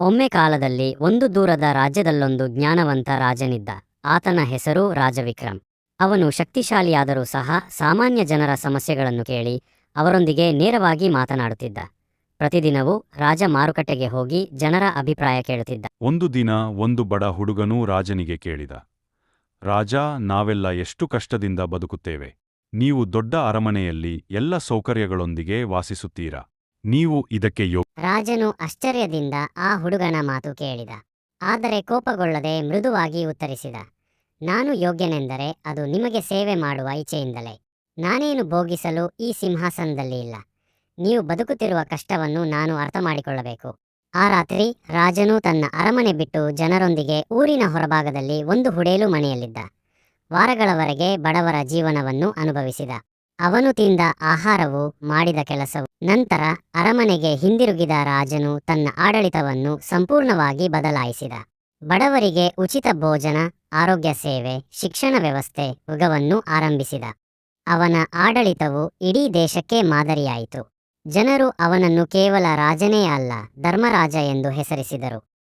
ಒಮ್ಮೆ ಕಾಲದಲ್ಲಿ ಒಂದು ದೂರದ ರಾಜ್ಯದಲ್ಲೊಂದು ಜ್ಞಾನವಂತ ರಾಜನಿದ್ದ. ಆತನ ಹೆಸರು ರಾಜವಿಕ್ರಮ್. ಅವನು ಶಕ್ತಿಶಾಲಿಯಾದರೂ ಸಹ ಸಾಮಾನ್ಯ ಜನರ ಸಮಸ್ಯೆಗಳನ್ನು ಕೇಳಿ ಅವರೊಂದಿಗೆ ನೇರವಾಗಿ ಮಾತನಾಡುತ್ತಿದ್ದ. ಪ್ರತಿದಿನವೂ ರಾಜ ಮಾರುಕಟ್ಟೆಗೆ ಹೋಗಿ ಜನರ ಅಭಿಪ್ರಾಯ ಕೇಳುತ್ತಿದ್ದ. ಒಂದು ದಿನ ಒಂದು ಬಡ ಹುಡುಗನೂ ರಾಜನಿಗೆ ಕೇಳಿದ. ರಾಜ, ನಾವೆಲ್ಲ ಎಷ್ಟು ಕಷ್ಟದಿಂದ ಬದುಕುತ್ತೇವೆ? ನೀವು ದೊಡ್ಡ ಅರಮನೆಯಲ್ಲಿ ಎಲ್ಲ ಸೌಕರ್ಯಗಳೊಂದಿಗೆ ವಾಸಿಸುತ್ತೀರಾ? ನೀವು ಇದಕ್ಕೆ ಯೋಗ್ಯ ರಾಜನು ಆಶ್ಚರ್ಯದಿಂದ ಆ ಹುಡುಗನ ಮಾತು ಕೇಳಿದ. ಆದರೆ ಕೋಪಗೊಳ್ಳದೆ ಮೃದುವಾಗಿ ಉತ್ತರಿಸಿದ. ನಾನು ಯೋಗ್ಯನೆಂದರೆ ಅದು ನಿಮಗೆ ಸೇವೆ ಮಾಡುವ ಇಚ್ಛೆಯಿಂದಲೇ. ನಾನೇನು ಭೋಗಿಸಲು ಈ ಸಿಂಹಾಸನದಲ್ಲಿ ಇಲ್ಲ. ನೀವು ಬದುಕುತ್ತಿರುವ ಕಷ್ಟವನ್ನು ನಾನು ಅರ್ಥ ಮಾಡಿಕೊಳ್ಳಬೇಕು ಆ ರಾತ್ರಿ ರಾಜನು ತನ್ನ ಅರಮನೆ ಬಿಟ್ಟು ಜನರೊಂದಿಗೆ ಊರಿನ ಹೊರಭಾಗದಲ್ಲಿ ಒಂದು ಹುಡೇಲು ಮನೆಯಲ್ಲಿದ್ದ. ವಾರಗಳವರೆಗೆ ಬಡವರ ಜೀವನವನ್ನು ಅನುಭವಿಸಿದ. ಅವನು ತಿಂದ ಆಹಾರವು ಮಾಡಿದ ಕೆಲಸವು. ನಂತರ ಅರಮನೆಗೆ ಹಿಂದಿರುಗಿದ ರಾಜನು ತನ್ನ ಆಡಳಿತವನ್ನು ಸಂಪೂರ್ಣವಾಗಿ ಬದಲಾಯಿಸಿದ. ಬಡವರಿಗೆ ಉಚಿತ ಭೋಜನ, ಆರೋಗ್ಯ ಸೇವೆ, ಶಿಕ್ಷಣ ವ್ಯವಸ್ಥೆ ಯುಗವನ್ನು ಆರಂಭಿಸಿದ. ಅವನ ಆಡಳಿತವು ಇಡೀ ದೇಶಕ್ಕೆ ಮಾದರಿಯಾಯಿತು. ಜನರು ಅವನನ್ನು ಕೇವಲ ರಾಜನೇ ಅಲ್ಲ, ಧರ್ಮರಾಜ ಎಂದು ಹೆಸರಿಸಿದರು.